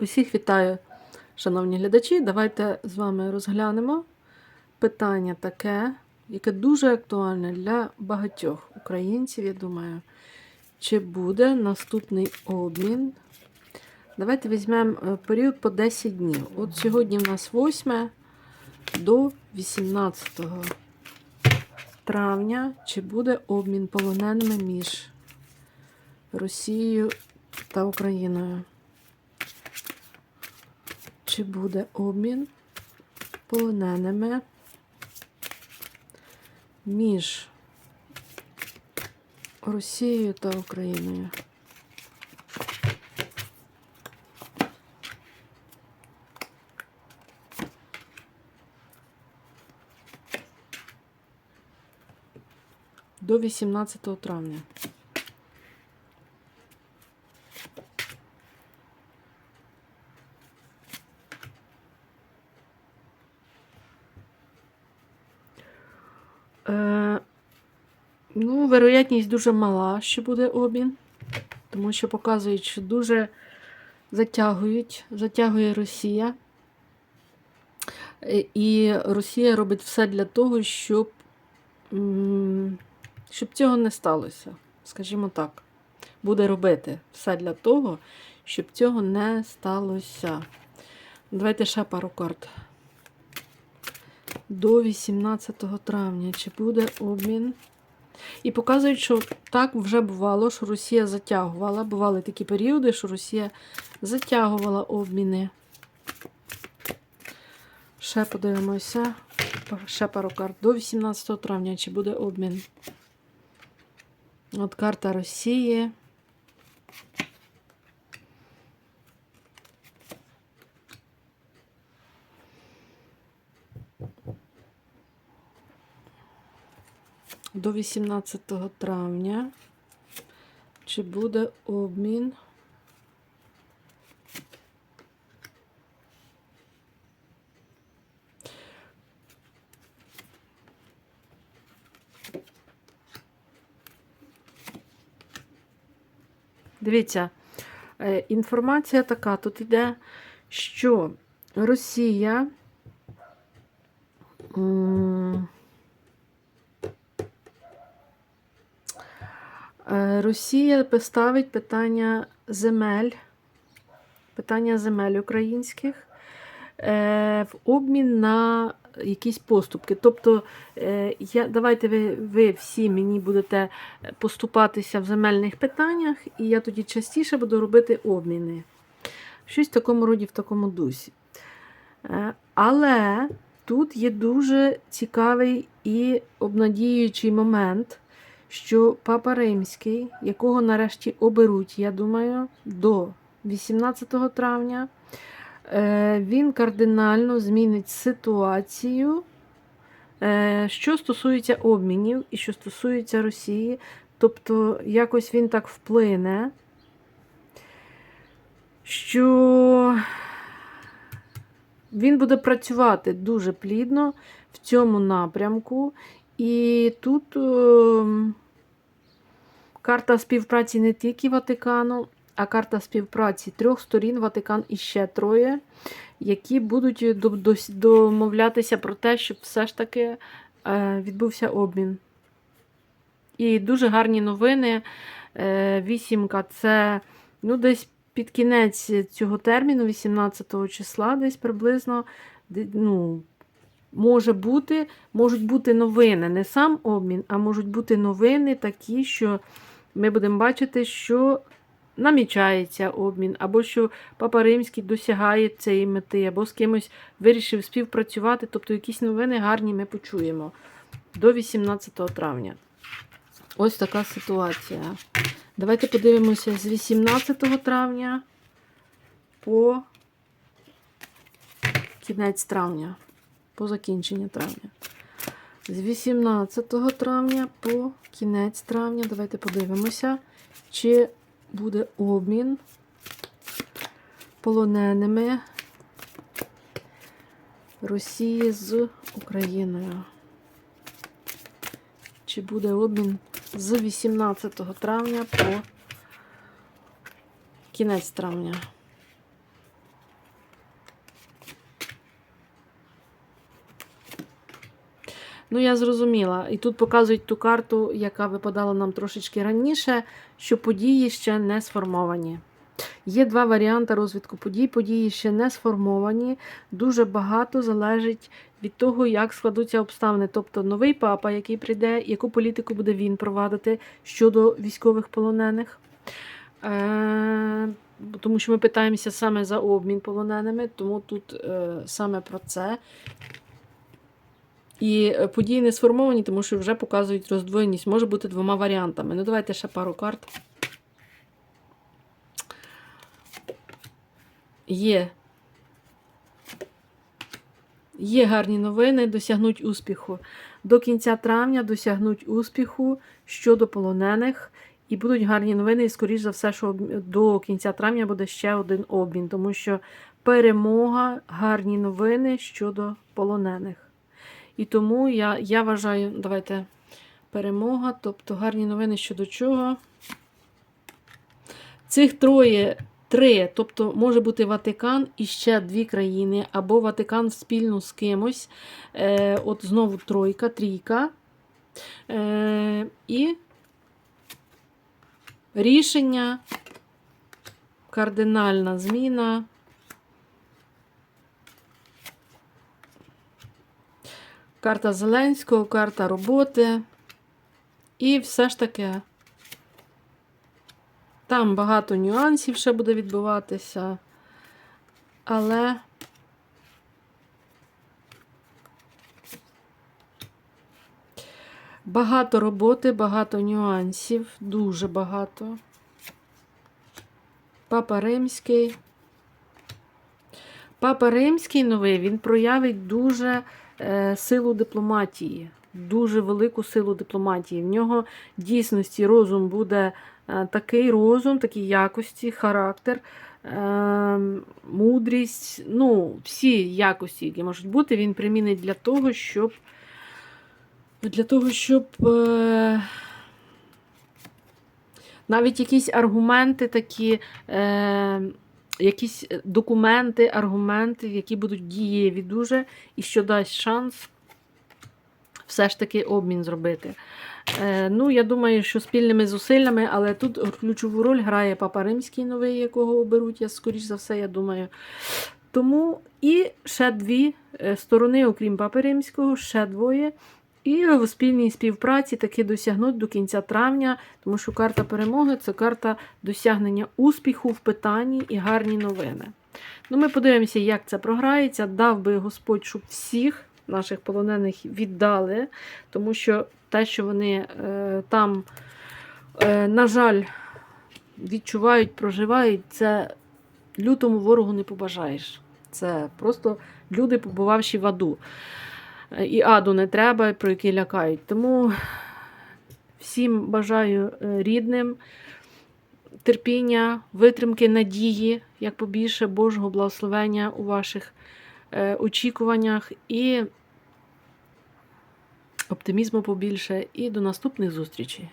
Усіх вітаю, шановні глядачі. Давайте з вами розглянемо питання таке, яке дуже актуальне для багатьох українців, я думаю. Чи буде наступний обмін? Давайте візьмемо е, період по 10 днів. От сьогодні в нас 8 до 18 травня. Чи буде обмін полоненими між Росією та Україною? Чи буде обмін полоненими між Росією та Україною? До 18 травня. Е, ну, вероятність дуже мала, що буде обмін, тому що показують, що дуже затягують, затягує Росія. Е, І Росія робить все для того, щоб, щоб цього не сталося. Скажімо так, буде робити все для того, щоб цього не сталося. Давайте ще пару карт до 18 травня. Чи буде обмін? І показують, що так вже бувало, що Росія затягувала. Бували такі періоди, що Росія затягувала обміни. Ще подивимося. Ще пару карт. До 18 травня. Чи буде обмін? От карта Росії. До 18 травня. Чи буде обмін? Дивіться, е, інформація така: тут йде, що Росія. м, Е, Росія ставить питання земель, питання земель українських е, в обмін на якісь поступки. Тобто, е, я, давайте ви, ви всі мені будете поступатися в земельних питаннях, і я тоді частіше буду робити обміни. Щось в такому роді, в такому дусі. Е, Але тут є дуже цікавий і обнадіюючий момент що Папа Римський, якого нарешті оберуть, я думаю, до 18 травня, е, він кардинально змінить ситуацію, е, що стосується обмінів і що стосується Росії. Тобто, якось він так вплине, що він буде працювати дуже плідно в цьому напрямку. І тут е, карта співпраці не тільки Ватикану, а карта співпраці трьох сторін Ватикан і ще троє, які будуть до- до- домовлятися про те, щоб все ж таки е, відбувся обмін. І дуже гарні новини. Е, Вісімка це ну, десь під кінець цього терміну, 18 числа, десь приблизно. ну, може бути, можуть бути новини, не сам обмін, а можуть бути новини такі, що ми будемо бачити, що намічається обмін, або що Папа Римський досягає цієї мети, або з кимось вирішив співпрацювати. Тобто якісь новини гарні ми почуємо до 18 травня. Ось така ситуація. Давайте подивимося з 18 травня по кінець травня по закінченню травня. З 18 травня по кінець травня. Давайте подивимося, чи буде обмін полоненими Росії з Україною. Чи буде обмін з 18 травня по кінець травня? Ну, я зрозуміла. І тут показують ту карту, яка випадала нам трошечки раніше, що події ще не сформовані. Є два варіанти розвитку подій. Події ще не сформовані. Дуже багато залежить від того, як складуться обставини. Тобто новий папа, який прийде, яку політику буде він провадити щодо військових полонених. Е, тому що ми питаємося саме за обмін полоненими, тому тут е, саме про це. І е, події не сформовані, тому що вже показують роздвоєність. Може бути двома варіантами. Ну, давайте ще пару карт. Є. Є гарні новини, досягнуть успіху. До кінця травня досягнуть успіху щодо полонених. І будуть гарні новини, і скоріш за все, що до кінця травня буде ще один обмін, тому що перемога, гарні новини щодо полонених. І тому я, я вважаю, давайте перемога, тобто гарні новини щодо чого. Цих троє, три, тобто може бути Ватикан і ще дві країни, або Ватикан спільно з кимось. Е, от знову тройка, трійка. Е, і рішення, кардинальна зміна. Карта Зеленського, карта роботи. І все ж таки там багато нюансів ще буде відбуватися. Але багато роботи, багато нюансів, дуже багато. Папа Римський. Папа Римський новий, він проявить дуже силу дипломатії, дуже велику силу дипломатії. В нього дійсності розум буде е, такий розум, такі якості, характер, е, мудрість, ну, всі якості, які можуть бути, він примінить для того, щоб для того, щоб е, навіть якісь аргументи такі. Е, якісь документи, аргументи, які будуть дієві дуже, і що дасть шанс все ж таки обмін зробити. Е, ну, я думаю, що спільними зусиллями, але тут ключову роль грає Папа Римський новий, якого оберуть, я, скоріш за все, я думаю. Тому і ще дві е, сторони, окрім Папи Римського, ще двоє. І в спільній співпраці таки досягнуть до кінця травня, тому що карта перемоги це карта досягнення успіху в питанні і гарні новини. Ну, Ми подивимося, як це програється. Дав би Господь, щоб всіх наших полонених віддали, тому що те, що вони е, там, е, на жаль, відчувають, проживають, це лютому ворогу не побажаєш. Це просто люди, побувавши в аду. Е, І аду не треба, про які лякають. Тому всім бажаю е, рідним терпіння, витримки, надії, як побільше Божого благословення у ваших е, очікуваннях і оптимізму побільше. І до наступних зустрічей.